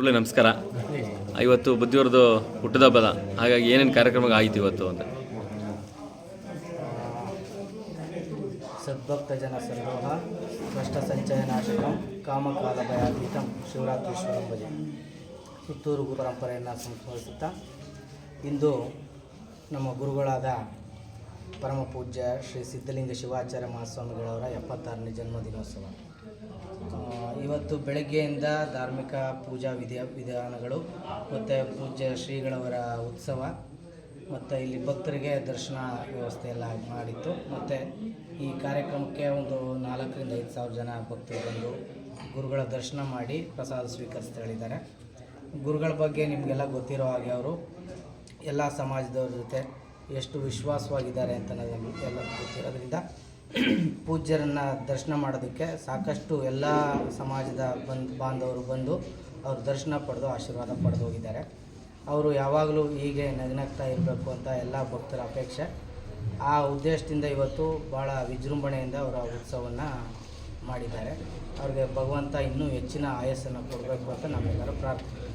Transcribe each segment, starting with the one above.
ಗುರುಳೆ ನಮಸ್ಕಾರ. ಇವತ್ತು ಬುದ್ಧಿವರದು ಹುಟ್ಟದ ಹಬ್ಬದ, ಹಾಗಾಗಿ ಏನೇನು ಕಾರ್ಯಕ್ರಮ ಆಯಿತು ಇವತ್ತು ಅಂತ? ಸದ್ಭಕ್ತ ಜನ ಸರ್ವೋಹ ಕಷ್ಟ ಸಂಚಯನಾಶಕಂ ಕಾಮಕಾಲ ಭಯಾತೀತಂ ಶಿವರಾತ್ರೀಶ್ವರಂ ಸುತ್ತೂರು ಗುರು ಪರಂಪರೆಯನ್ನು ಸಂಸ್ಮರಿಸುತ್ತಾ, ಇಂದು ನಮ್ಮ ಗುರುಗಳಾದ ಪರಮ ಪೂಜ್ಯ ಶ್ರೀ ಸಿದ್ಧಲಿಂಗ ಶಿವಾಚಾರ್ಯ ಮಹಾಸ್ವಾಮಿಗಳವರ ಎಪ್ಪತ್ತಾರನೇ ಜನ್ಮದಿನೋತ್ಸವ. ಇವತ್ತು ಬೆಳಗ್ಗೆಯಿಂದ ಧಾರ್ಮಿಕ ಪೂಜಾ ವಿಧಿ ವಿಧಾನಗಳು ಮತ್ತು ಪೂಜ್ಯ ಶ್ರೀಗಳವರ ಉತ್ಸವ ಮತ್ತು ಇಲ್ಲಿ ಭಕ್ತರಿಗೆ ದರ್ಶನ ವ್ಯವಸ್ಥೆ ಎಲ್ಲ ಮಾಡಿತ್ತು. ಮತ್ತು ಈ ಕಾರ್ಯಕ್ರಮಕ್ಕೆ ಒಂದು ನಾಲ್ಕರಿಂದ ಐದು ಸಾವಿರ ಜನ ಭಕ್ತರು ಬಂದು ಗುರುಗಳ ದರ್ಶನ ಮಾಡಿ ಪ್ರಸಾದ ಸ್ವೀಕರಿಸ್ತಾ ಹೇಳಿದ್ದಾರೆ ಗುರುಗಳ ಬಗ್ಗೆ ನಿಮಗೆಲ್ಲ ಗೊತ್ತಿರೋ ಹಾಗೆ ಅವರು ಎಲ್ಲ ಸಮಾಜದವ್ರ ಜೊತೆ ಎಷ್ಟು ವಿಶ್ವಾಸವಾಗಿದ್ದಾರೆ ಅಂತ ನಮಗೆ ಎಲ್ಲ ಗೊತ್ತಿರೋದ್ರಿಂದ ಪೂಜ್ಯರನ್ನು ದರ್ಶನ ಮಾಡೋದಕ್ಕೆ ಸಾಕಷ್ಟು ಎಲ್ಲ ಸಮಾಜದ ಬಂದು ಬಾಂಧವರು ಬಂದು ಅವ್ರ ದರ್ಶನ ಪಡೆದು ಆಶೀರ್ವಾದ ಪಡೆದು ಹೋಗಿದ್ದಾರೆ. ಅವರು ಯಾವಾಗಲೂ ಹೀಗೆ ನಗ್ನಗ್ತಾ ಇರಬೇಕು ಅಂತ ಎಲ್ಲ ಭಕ್ತರ ಅಪೇಕ್ಷೆ. ಆ ಉದ್ದೇಶದಿಂದ ಇವತ್ತು ಭಾಳ ವಿಜೃಂಭಣೆಯಿಂದ ಅವರ ಉತ್ಸವವನ್ನು ಮಾಡಿದ್ದಾರೆ. ಅವ್ರಿಗೆ ಭಗವಂತ ಇನ್ನೂ ಹೆಚ್ಚಿನ ಆಯಸ್ಸನ್ನು ಕೊಡಬೇಕು ಅಂತ ನಮ್ಮೆಲ್ಲರೂ ಪ್ರಾರ್ಥನೆ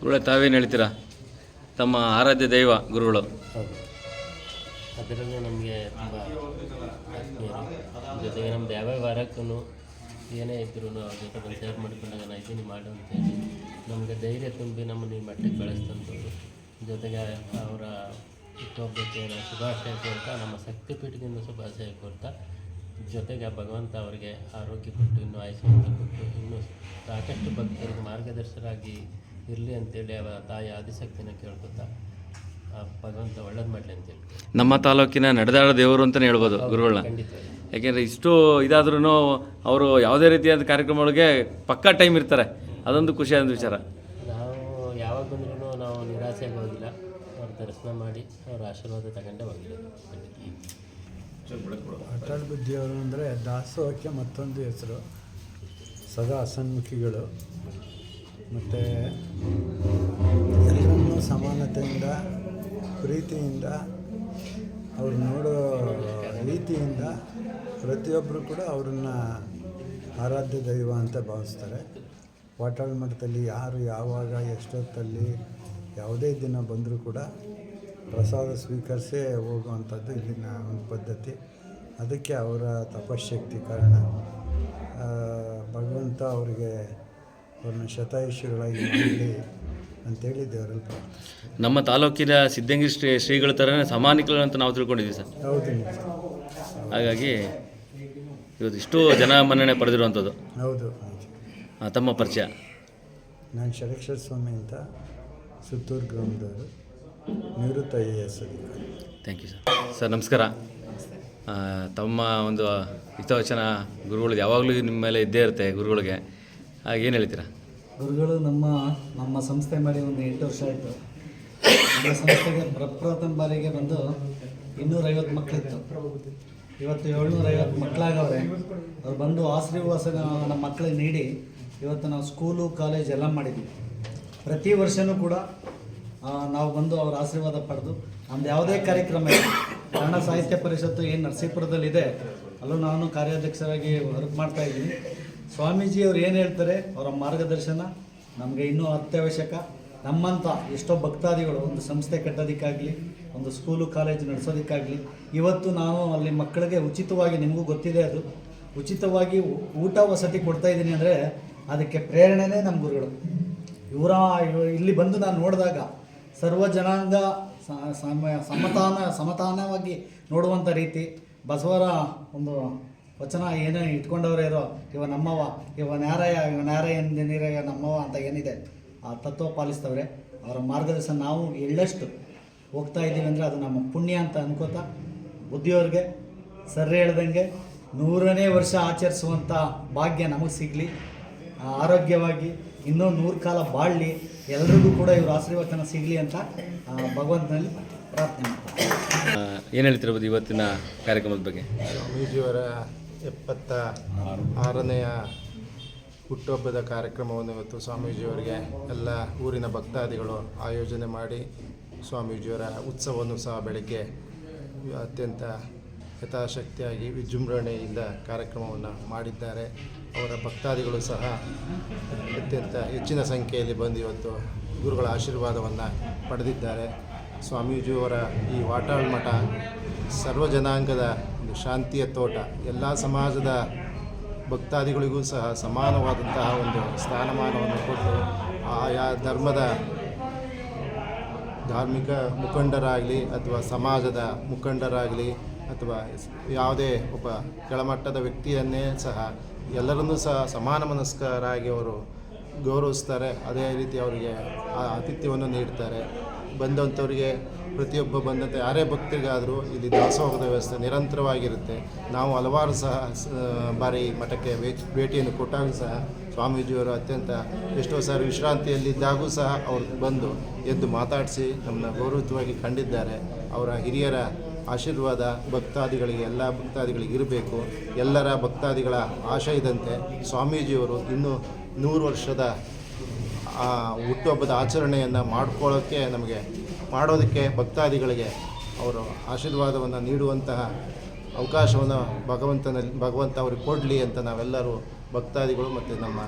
ಗುರುಳೆ ತಾವೇನು ಹೇಳ್ತೀರಾ? ತಮ್ಮ ಆರಾಧ್ಯ ದೈವ ಗುರುಗಳು. ಹೌದು. ಅದರಲ್ಲೂ ನಮಗೆ ತುಂಬ ಜೊತೆಗೆ ನಮ್ದು ಯಾವ್ಯಾವ ವಾರಕ್ಕೂ ಏನೇ ಇದ್ರೂ ಅವ್ರ ಜೊತೆ ಬಂದು ಶೇರ್ ಮಾಡ್ಕೊಂಡಾಗ ನಾ ಇದ್ದೀನಿ ಮಾಡು ಅಂತೇಳಿ ನಮಗೆ ಧೈರ್ಯ ತುಂಬಿ ನಮ್ಮನ್ನು ಈ ಮಟ್ಟಿಗೆ ಬೆಳೆಸ್ತಂಥವ್ರು. ಜೊತೆಗೆ ಅವರ ಹುಟ್ಟುಹಬ್ಬಕ್ಕೆ ಶುಭಾಶಯ ಕೋರ್ತಾ ನಮ್ಮ ಶಕ್ತಿಪೀಠದಿಂದ ಶುಭಾಶಯ ಕೋರ್ತಾ, ಜೊತೆಗೆ ಭಗವಂತ ಅವರಿಗೆ ಆರೋಗ್ಯ ಕೊಟ್ಟು ಇನ್ನೂ ಆಯುಷ್ಯ ಕೊಟ್ಟು ಇನ್ನೂ ಸಾಕಷ್ಟು ಭಕ್ತರಿಗೆ ಮಾರ್ಗದರ್ಶರಾಗಿ ಇರಲಿ ಅಂತೇಳಿ ಅವರ ತಾಯಿ ಆದಿಶಕ್ತಿನ ಕೇಳ್ಕೊತಾ ಭಗವಂತ ಒಳ್ಳೇದು ಮಾಡಲಿ ಅಂತ ನಮ್ಮ ತಾಲೂಕಿನ ನಡೆದಾಡ ದೇವರು ಅಂತಲೇ ಹೇಳ್ಬೋದು ಗುರುಗಳನ್ನ ಯಾಕೆಂದರೆ ಇಷ್ಟು ಇದಾದ್ರೂ ಅವರು ಯಾವುದೇ ರೀತಿಯಾದ ಕಾರ್ಯಕ್ರಮಗಳಿಗೆ ಪಕ್ಕಾ ಟೈಮ್ ಇರ್ತಾರೆ. ಅದೊಂದು ಖುಷಿಯಾದ ವಿಚಾರ. ನಾವು ಯಾವಾಗ ಬಂದ್ರೂ ನಾವು ನಿರಾಸೆಗೆ ಆಗೋದಿಲ್ಲ ಅವ್ರ ದರ್ಶನ ಮಾಡಿ ಅವ್ರ ಆಶೀರ್ವಾದ ತಗೊಂಡೇ ಹೋಗಿಲ್ಲ ಅಟಲ್ ಬುದ್ಧಿಯವರು ಅಂದರೆ ದಾಸೋಹಕ್ಕೆ ಮತ್ತೊಂದು ಹೆಸರು. ಸದಾ ಅಸನ್ಮುಖಿಗಳು. ಮತ್ತು ಎಲ್ಲರನ್ನೂ ಸಮಾನತೆಯಿಂದ ಪ್ರೀತಿಯಿಂದ, ಅವ್ರು ನೋಡೋ ರೀತಿಯಿಂದ ಪ್ರತಿಯೊಬ್ಬರು ಕೂಡ ಅವ್ರನ್ನ ಆರಾಧ್ಯ ದೈವ ಅಂತ ಭಾವಿಸ್ತಾರೆ. ವಾಟಾಳ್ ಮಠದಲ್ಲಿ ಯಾರು ಯಾವಾಗ, ಎಷ್ಟೊತ್ತಲ್ಲಿ, ಯಾವುದೇ ದಿನ ಬಂದರೂ ಕೂಡ ಪ್ರಸಾದ ಸ್ವೀಕರಿಸೇ ಹೋಗುವಂಥದ್ದು ಇಲ್ಲಿನ ಒಂದು ಪದ್ಧತಿ. ಅದಕ್ಕೆ ಅವರ ತಪಶಕ್ತಿ ಕಾರಣ. ಭಗವಂತ ಅವರಿಗೆ ಅವ್ರನ್ನ ಶತಾಯುಷಿಗಳಾಗಿ ಅಂತೇಳಿ ದೇವರಲ್ಲಿ ಪ್ರಾರ್ಥಿಸ್ತೀವಿ ನಮ್ಮ ತಾಲೂಕಿನ ಸಿದ್ಧಂಗಿ ಶ್ರೀ ಶ್ರೀಗಳ ಥರನೇ ಸಮಾನಿಕರು ಅಂತ ನಾವು ತಿಳ್ಕೊಂಡಿದ್ದೀವಿ ಸರ್. ಹೌದು ಹಾಗಾಗಿ ಇವತ್ತು ಇಷ್ಟು ಜನ ಮನ್ನಣೆ ಪಡೆದಿರುವಂಥದ್ದು. ಹೌದು ತಮ್ಮ ಪರಿಚಯ. ನಾನು ಷಡಕ್ಷರ ಸ್ವಾಮಿ ಅಂತ ಸುತ್ತೂರು ಗ್ರಾಮದವರು. ನಿವೃತ್ತ ಐ ಎ ಎಸ್ ಅಧಿಕಾರಿ. ಥ್ಯಾಂಕ್ ಯು ಸರ್ ಸರ್ ನಮಸ್ಕಾರ. ತಮ್ಮ ಒಂದು ಹಿತವಚನ ಗುರುಗಳು ಯಾವಾಗಲೂ ನಿಮ್ಮ ಮೇಲೆ ಇದ್ದೇ ಇರುತ್ತೆ ಗುರುಗಳಿಗೆ. ಹಾಗೇನು ಏನು ಹೇಳ್ತೀರಾ? ಗುರುಗಳು ನಮ್ಮ ನಮ್ಮ ಸಂಸ್ಥೆ ಮಾಡಿ ಒಂದು ಎಂಟು ವರ್ಷ ಆಯಿತು. ನಮ್ಮ ಸಂಸ್ಥೆಗೆ ಪ್ರಪ್ರಥಮ ಬಾರಿಗೆ ಬಂದು ಇನ್ನೂರೈವತ್ತು ಮಕ್ಕಳಿತ್ತು ಇವತ್ತು ಏಳ್ನೂರೈವತ್ತು ಮಕ್ಕಳಾಗವ್ರೆ ಅವ್ರು ಬಂದು ಆಶೀರ್ವಾಸ ನಮ್ಮ ಮಕ್ಕಳಿಗೆ ನೀಡಿ ಇವತ್ತು ನಾವು ಸ್ಕೂಲು, ಕಾಲೇಜ್ ಎಲ್ಲ ಮಾಡಿದ್ವಿ. ಪ್ರತಿ ವರ್ಷವೂ ಕೂಡ ನಾವು ಬಂದು ಅವ್ರ ಆಶೀರ್ವಾದ ಪಡೆದು, ನಮ್ದು ಯಾವುದೇ ಕಾರ್ಯಕ್ರಮ ಇದೆ ಕನ್ನಡ ಸಾಹಿತ್ಯ ಪರಿಷತ್ತು ಏನು ನರಸೀಪುರದಲ್ಲಿದೆ. ಅಲ್ಲೂ ನಾನು ಕಾರ್ಯಾಧ್ಯಕ್ಷರಾಗಿ ವರ್ಕ್ ಮಾಡ್ತಾ ಇದ್ದೀನಿ. ಸ್ವಾಮೀಜಿ ಅವ್ರು ಏನು ಹೇಳ್ತಾರೆ? ಅವರ ಮಾರ್ಗದರ್ಶನ, ನಮಗೆ ಇನ್ನೂ ಅತ್ಯವಶ್ಯಕ. ನಮ್ಮಂಥ ಎಷ್ಟೋ ಭಕ್ತಾದಿಗಳು, ಒಂದು ಸಂಸ್ಥೆ ಕಟ್ಟೋದಕ್ಕಾಗಲಿ, ಒಂದು ಸ್ಕೂಲು, ಕಾಲೇಜು ನಡೆಸೋದಕ್ಕಾಗಲಿ, ಇವತ್ತು ನಾನು ಅಲ್ಲಿ ಮಕ್ಕಳಿಗೆ ಉಚಿತವಾಗಿ ನಿಮಗೂ ಗೊತ್ತಿದೆ ಅದು. ಉಚಿತವಾಗಿ ಊಟ ವಸತಿ ಕೊಡ್ತಾ ಇದ್ದೀನಿ ಅಂದರೆ ಅದಕ್ಕೆ ಪ್ರೇರಣೆನೇ ನಮ್ಮ ಗುರುಗಳು. ಇವರ ಇಲ್ಲಿ ಬಂದು ನಾನು ನೋಡಿದಾಗ ಸರ್ವ ಜನಾಂಗ ಸಮತಾನ, ಸಮತಾನವಾಗಿ ನೋಡುವಂಥ ರೀತಿ, ಬಸವರ ಒಂದು ವಚನ ಏನೇ ಇಟ್ಕೊಂಡವರೇ ಇರೋ ಇವ ನಮ್ಮವ ಇವ ನ್ಯಾರಯ ಇವ ನ್ಯಾರಯ ನೀರಯ ನಮ್ಮವ ಅಂತ ಏನಿದೆ ಆ ತತ್ವ ಪಾಲಿಸ್ತವ್ರೆ ಅವರ ಮಾರ್ಗದರ್ಶನ ನಾವು ಎಳ್ಳಷ್ಟು ಹೋಗ್ತಾ ಇದ್ದೀವಿ ಅಂದರೆ ಅದು ನಮ್ಮ ಪುಣ್ಯ ಅಂತ ಅನ್ಕೋತಾ ಬುದ್ಧಿಯವ್ರಿಗೆ ಸರ್ರೆ ಹೇಳ್ದಂಗೆ ನೂರನೇ ವರ್ಷ ಆಚರಿಸುವಂಥ ಭಾಗ್ಯ ನಮಗೆ ಸಿಗಲಿ. ಆರೋಗ್ಯವಾಗಿ ಇನ್ನೂ ನೂರು ಕಾಲ ಬಾಳಲಿ ಎಲ್ರಿಗೂ ಕೂಡ ಇವ್ರ ಆಶೀರ್ವಚನ ಸಿಗಲಿ ಅಂತ ಭಗವಂತನಲ್ಲಿ ಪ್ರಾರ್ಥನೆ ಮಾಡ್ತಾರೆ ಏನು ಹೇಳ್ತಿರ್ಬೋದು ಇವತ್ತಿನ ಕಾರ್ಯಕ್ರಮದ ಬಗ್ಗೆ? ಸ್ವಾಮೀಜಿಯವರ ಎಪ್ಪತ್ತ ಆರನೆಯ ಹುಟ್ಟುಹಬ್ಬದ ಕಾರ್ಯಕ್ರಮವನ್ನು ಇವತ್ತು ಸ್ವಾಮೀಜಿಯವರಿಗೆ ಎಲ್ಲ ಊರಿನ ಭಕ್ತಾದಿಗಳು ಆಯೋಜನೆ ಮಾಡಿ ಸ್ವಾಮೀಜಿಯವರ ಉತ್ಸವವನ್ನು ಸಹ ಬೆಳಗ್ಗೆ ಅತ್ಯಂತ ಯಥಾಶಕ್ತಿಯಾಗಿ ವಿಜೃಂಭಣೆಯಿಂದ ಕಾರ್ಯಕ್ರಮವನ್ನು ಮಾಡಿದ್ದಾರೆ. ಅವರ ಭಕ್ತಾದಿಗಳು ಸಹ ಅತ್ಯಂತ ಹೆಚ್ಚಿನ ಸಂಖ್ಯೆಯಲ್ಲಿ ಬಂದು ಇವತ್ತು ಗುರುಗಳ ಆಶೀರ್ವಾದವನ್ನು ಪಡೆದಿದ್ದಾರೆ. ಸ್ವಾಮೀಜಿಯವರ ಈ ವಾಟಾಳ್ ಮಠ ಸರ್ವ ಜನಾಂಗದ ಶಾಂತಿಯ ತೋಟ. ಎಲ್ಲ ಸಮಾಜದ ಭಕ್ತಾದಿಗಳಿಗೂ ಸಹ ಸಮಾನವಾದಂತಹ ಒಂದು ಸ್ಥಾನಮಾನವನ್ನು ಕೊಟ್ಟು ಆಯಾ ಧರ್ಮದ ಧಾರ್ಮಿಕ ಮುಖಂಡರಾಗಲಿ ಅಥವಾ ಸಮಾಜದ ಮುಖಂಡರಾಗಲಿ ಅಥವಾ ಯಾವುದೇ ಒಬ್ಬ ಕೆಳಮಟ್ಟದ ವ್ಯಕ್ತಿಯನ್ನೇ ಸಹ ಎಲ್ಲರನ್ನೂ ಸಹ ಸಮಾನ ಮನಸ್ಕರಾಗಿ ಅವರು ಗೌರವಿಸ್ತಾರೆ. ಅದೇ ರೀತಿ ಅವರಿಗೆ ಆತಿಥ್ಯವನ್ನು ನೀಡ್ತಾರೆ. ಬಂದಂಥವರಿಗೆ ಪ್ರತಿಯೊಬ್ಬ ಬಂದಂಥ ಯಾರೇ ಭಕ್ತರಿಗಾದರೂ ಇಲ್ಲಿ ದಾಸೋಹದ ವ್ಯವಸ್ಥೆ ನಿರಂತರವಾಗಿರುತ್ತೆ. ನಾವು ಹಲವಾರು ಸಹ ಬಾರಿ ಮಠಕ್ಕೆ ಭೇಟಿ ಭೇಟಿಯನ್ನು ಕೊಟ್ಟಾಗ ಸಹ ಸ್ವಾಮೀಜಿಯವರು ಅತ್ಯಂತ ಎಷ್ಟೋ ಸಾರಿ ವಿಶ್ರಾಂತಿಯಲ್ಲಿದ್ದಾಗೂ ಸಹ ಅವರು ಬಂದು ಎದ್ದು ಮಾತಾಡಿಸಿ ನಮ್ಮನ್ನ ಗೌರವಯುತವಾಗಿ ಕಂಡಿದ್ದಾರೆ. ಅವರ ಹಿರಿಯರ ಆಶೀರ್ವಾದ ಭಕ್ತಾದಿಗಳಿಗೆ, ಎಲ್ಲ ಭಕ್ತಾದಿಗಳಿಗೆ ಇರಬೇಕು. ಎಲ್ಲರ ಭಕ್ತಾದಿಗಳ ಆಶಯದಂತೆ ಸ್ವಾಮೀಜಿಯವರು ಇನ್ನೂ ನೂರು ವರ್ಷದ ಹುಟ್ಟುಹಬ್ಬದ ಆಚರಣೆಯನ್ನು ಮಾಡ್ಕೊಳ್ಳೋಕ್ಕೆ ನಮಗೆ ಮಾಡೋದಕ್ಕೆ ಭಕ್ತಾದಿಗಳಿಗೆ ಅವರು ಆಶೀರ್ವಾದವನ್ನು ನೀಡುವಂತಹ ಅವಕಾಶವನ್ನು ಭಗವಂತನಲ್ಲಿ ಭಗವಂತ ಅವ್ರಿಗೆ ಕೊಡಲಿ ಅಂತ ನಾವೆಲ್ಲರೂ ಭಕ್ತಾದಿಗಳು ಮತ್ತು ನಮ್ಮ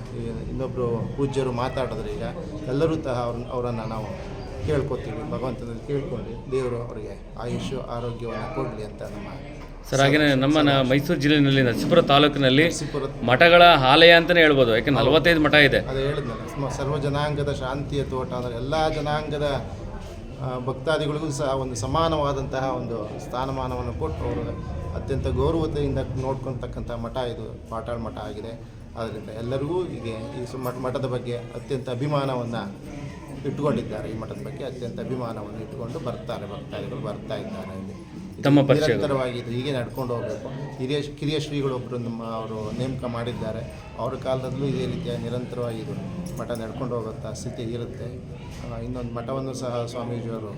ಇನ್ನೊಬ್ಬರು ಪೂಜ್ಯರು ಮಾತಾಡಿದ್ರೆ ಈಗ ಎಲ್ಲರೂ ಸಹ ಅವ್ರನ್ನ ಅವರನ್ನು ನಾವು ಕೇಳ್ಕೊತೀವಿ ಭಗವಂತನಲ್ಲಿ ಕೇಳ್ಕೊಂಡು ದೇವರು ಅವರಿಗೆ ಆಯುಷ್ಯ ಆರೋಗ್ಯವನ್ನು ಕೊಡಲಿ ಅಂತ ನಮ್ಮ ಸರ್ ಹಾಗೆಯೇ ನಮ್ಮ ಮೈಸೂರು ಜಿಲ್ಲೆಯಲ್ಲಿ ನರಸೀಪುರ ತಾಲೂಕಿನಲ್ಲಿ ಮಠಗಳ ಆಲಯ ಅಂತಲೇ ಹೇಳ್ಬೋದು. ಯಾಕೆ ನಲವತ್ತೈದು ಮಠ ಇದೆ. ಅದು ಹೇಳಿದ್ನಲ್ಲ ಸರ್ವ ಜನಾಂಗದ ಶಾಂತಿಯ ತೋಟ ಅಂದರೆ ಎಲ್ಲ ಜನಾಂಗದ ಭಕ್ತಾದಿಗಳಿಗೂ ಸಹ ಒಂದು ಸಮಾನವಾದಂತಹ ಒಂದು ಸ್ಥಾನಮಾನವನ್ನು ಕೊಟ್ಟು ಅವರು. ಅತ್ಯಂತ ಗೌರವತೆಯಿಂದ ನೋಡ್ಕೊತಕ್ಕಂಥ ಮಠ ಇದು, ಪಾಟಾಳ್ ಮಠ ಆಗಿದೆ. ಆದ್ದರಿಂದ ಎಲ್ಲರಿಗೂ ಹೀಗೆ ಈ ಮಠ, ಮಠದ ಬಗ್ಗೆ ಅತ್ಯಂತ ಅಭಿಮಾನವನ್ನು ಇಟ್ಕೊಂಡಿದ್ದಾರೆ ಈ ಮಠದ ಬಗ್ಗೆ ಅತ್ಯಂತ ಅಭಿಮಾನವನ್ನು ಇಟ್ಟುಕೊಂಡು ಬರ್ತಾರೆ, ಭಕ್ತಾದಿಗಳು ಬರ್ತಾ ಇದ್ದಾರೆ ಇಲ್ಲಿ. ತಮ್ಮ ನಿರಂತರವಾಗಿದ್ದು ಹೀಗೆ ನಡ್ಕೊಂಡು ಹೋಗಬೇಕು. ಹಿರಿಯ ಕಿರಿಯ ಶ್ರೀಗಳೊಬ್ಬರು ನಮ್ಮ ಅವರು ನೇಮಕ ಮಾಡಿದ್ದಾರೆ. ಅವ್ರ ಕಾಲದಲ್ಲೂ ಇದೇ ರೀತಿಯ ನಿರಂತರವಾಗಿ ಇದು ಮಠ ನಡ್ಕೊಂಡು ಹೋಗುವಂಥ ಸ್ಥಿತಿ ಇರುತ್ತೆ. ಇನ್ನೊಂದು ಮಠವನ್ನು ಸಹ ಸ್ವಾಮೀಜಿಯವರು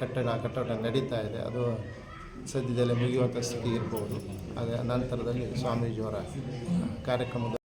ಕಟ್ಟಡ ಕಟ್ಟಡ ನಡೀತಾ ಇದೆ. ಅದು ಸದ್ಯದಲ್ಲೇ ಮುಗಿಯುವಂಥ ಸ್ಥಿತಿ ಇರ್ಬೋದು. ಅದೇ ನಂತರದಲ್ಲಿ ಸ್ವಾಮೀಜಿಯವರ ಕಾರ್ಯಕ್ರಮದ